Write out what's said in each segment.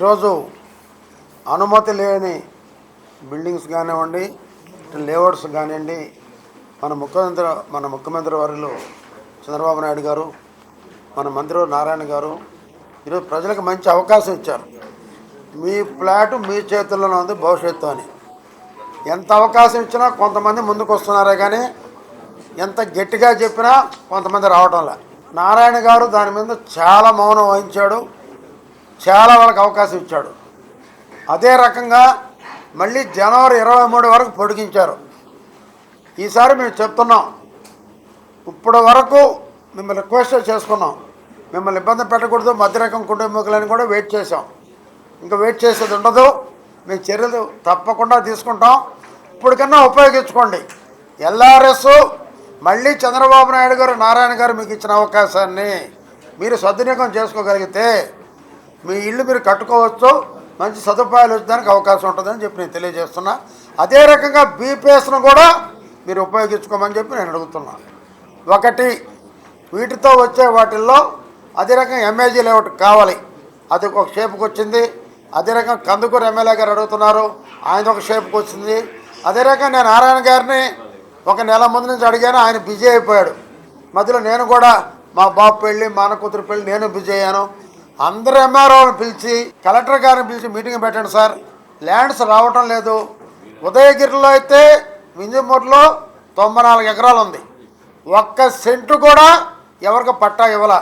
ఈరోజు అనుమతి లేని బిల్డింగ్స్ కానివ్వండి లేఅవుట్స్ కానివ్వండి మన ముఖ్యమంత్రి మన ముఖ్యమంత్రి వారిలో చంద్రబాబు నాయుడు గారు మన మంత్రి నారాయణ గారు ఈరోజు ప్రజలకు మంచి అవకాశం ఇచ్చారు. మీ ఫ్లాట్ మీ చేతుల్లోనే ఉంది భవిష్యత్తు అని. ఎంత అవకాశం ఇచ్చినా కొంతమంది ముందుకు వస్తున్నారే కానీ ఎంత గట్టిగా చెప్పినా కొంతమంది రావటంలా నారాయణ గారు దాని మీద చాలా మౌనం వహించాడు. చాలా వాళ్ళకి అవకాశం ఇచ్చాడు. అదే రకంగా మళ్ళీ జనవరి ఇరవై మూడు వరకు పొడిగించారు. ఈసారి మేము చెప్తున్నాం. ఇప్పటి వరకు మిమ్మల్ని రిక్వెస్ట్ చేసుకున్నాం. మిమ్మల్ని ఇబ్బంది పెట్టకూడదు మధ్యరకం కుటుంబీకులని కూడా వెయిట్ చేసాం ఇంకా వెయిట్ చేసేది ఉండదు. మేము చర్యలు తప్పకుండా తీసుకుంటాం. ఇప్పటికన్నా ఉపయోగించుకోండి. ఎల్ఆర్ఎస్ మళ్ళీ చంద్రబాబు నాయుడు గారు నారాయణ గారు మీకు ఇచ్చిన అవకాశాన్ని మీరు సద్వినియోగం చేసుకోగలిగితే మీ ఇల్లు మీరు కట్టుకోవచ్చు. మంచి సదుపాయాలు వచ్చడానికి అవకాశం ఉంటుందని చెప్పి నేను తెలియజేస్తున్నా. అదే రకంగా బీపీఎస్ను కూడా మీరు ఉపయోగించుకోమని చెప్పి నేను అడుగుతున్నా. ఒకటి వీటితో వచ్చే వాటిల్లో అదే రకంగా ఎంఏజీ లేఅవుట్ కావాలి. అది ఒక షేప్కి వచ్చింది. అదే రకంగా కందుకూరు ఎమ్మెల్యే గారు అడుగుతున్నారు. ఆయన ఒక షేప్కి వచ్చింది. అదే రకంగా నేను నారాయణ గారిని ఒక నెల ముందు నుంచి అడిగాను. ఆయన బిజీ అయిపోయాడు. మధ్యలో నేను కూడా మా బాబు పెళ్ళి మా అన్న కూతురు పెళ్ళి నేను బిజీ అయ్యాను. అందరు ఎంఆర్ఓని పిలిచి కలెక్టర్ గారిని పిలిచి మీటింగ్ పెట్టండి సార్. ల్యాండ్స్ రావటం లేదు. ఉదయగిరిలో అయితే వింజమూరులో తొంభై నాలుగు ఎకరాలు ఉంది. ఒక్క సెంటు కూడా ఎవరికి పట్టా ఇవ్వాల.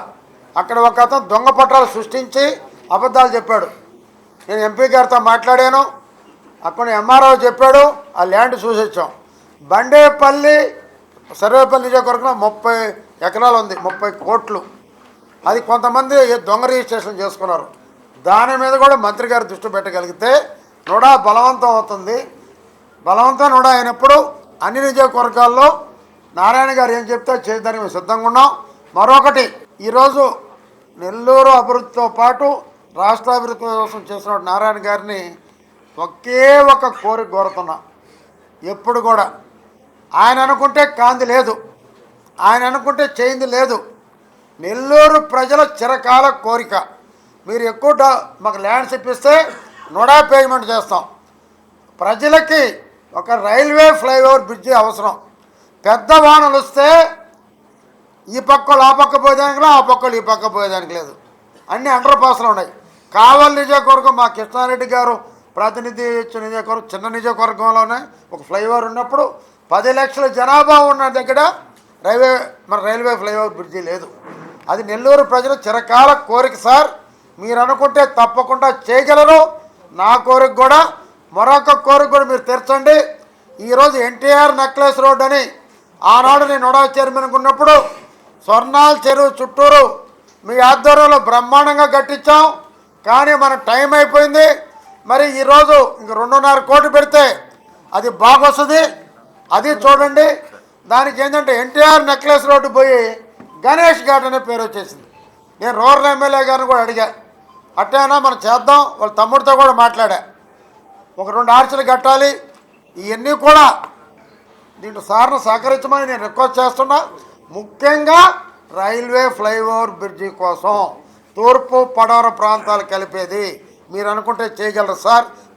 అక్కడ ఒక అతను దొంగ పట్టాలు సృష్టించి అబద్ధాలు చెప్పాడు. నేను ఎంపీ గారితో మాట్లాడాను. అక్కడ ఎంఆర్ఓ చెప్పాడు ఆ ల్యాండ్ చూసి వచ్చాం బండేపల్లి సర్వేపల్లి నియోజకవర్గంలో ముప్పై ఎకరాలు ఉంది ముప్పై కోట్లు. అది కొంతమంది దొంగ రిజిస్ట్రేషన్ చేసుకున్నారు. దాని మీద కూడా మంత్రి గారు దృష్టి పెట్టగలిగితే నుడా బలవంతం అవుతుంది. బలవంతం నుడా అయినప్పుడు అన్ని నియోజకవర్గాల్లో నారాయణ గారు ఏం చెప్తే చేయడానికి మేము సిద్ధంగా ఉన్నాం. మరొకటి ఈరోజు నెల్లూరు అభివృద్ధితో పాటు రాష్ట్ర అభివృద్ధి కోసం చేసిన నారాయణ గారిని ఒకే ఒక కోరిక కోరుతున్నా. ఎప్పుడు కూడా. ఆయన అనుకుంటే కాంతి లేదు. ఆయన అనుకుంటే చేయింది లేదు. నెల్లూరు ప్రజల చిరకాల కోరిక. మీరు ఎక్కువ మాకు ల్యాండ్స్ ఇప్పిస్తే నొడా పేమెంట్ చేస్తాం. ప్రజలకి ఒక రైల్వే ఫ్లైఓవర్ బ్రిడ్జి అవసరం. పెద్ద వానలు వస్తే ఈ పక్కలు ఆ పక్క పోయేదానికి లేదు, ఆ పక్కలు ఈ పక్క పోయేదానికి లేదు. అన్ని అండర్ పాస్లు ఉన్నాయి. కావాలి నియోజకవర్గం మా కృష్ణారెడ్డి గారు ప్రతినిధి ఇచ్చిన నియోజకవర్గం చిన్న నియోజకవర్గంలోనే ఒక ఫ్లైఓవర్ ఉన్నప్పుడు పది లక్షల జనాభా ఉన్న దగ్గర రైల్వే మన రైల్వే ఫ్లైఓవర్ బ్రిడ్జి లేదు. అది నెల్లూరు ప్రజల చిరకాల కోరిక సార్. మీరు అనుకుంటే తప్పకుండా చేయగలరు. నా కోరిక కూడా మరొక కోరిక కూడా మీరు తెరచండి. ఈరోజు ఎన్టీఆర్ నెక్లెస్ రోడ్ అని ఆనాడు నేను నొడా చైర్మన్గా ఉన్నప్పుడు స్వర్ణాల చెరువు చుట్టూరు మీ ఆధ్వర్యంలో బ్రహ్మాండంగా కట్టించాం. కానీ మన టైం అయిపోయింది. మరి ఈరోజు ఇంక రెండున్నర కోట్లు పెడితే అది బాగొస్తుంది. అది చూడండి. దానికి ఏంటంటే ఎన్టీఆర్ నెక్లెస్ రోడ్డు పోయి గణేష్ ఘాట్ అనే పేరు వచ్చేసింది. నేను రూరల్ ఎమ్మెల్యే గారిని కూడా అడిగా. అట్టైనా మనం చేద్దాం? వాళ్ళ తమ్ముడితో కూడా మాట్లాడా. ఒక రెండు ఆర్చలు కట్టాలి. ఇవన్నీ కూడా దీంట్లో సార్ను సహకరించమని నేను రిక్వెస్ట్ చేస్తున్నా. ముఖ్యంగా రైల్వే ఫ్లైఓవర్ బ్రిడ్జి కోసం తూర్పు పడవర ప్రాంతాలు కలిపేది. మీరు అనుకుంటే చేయగలరు సార్?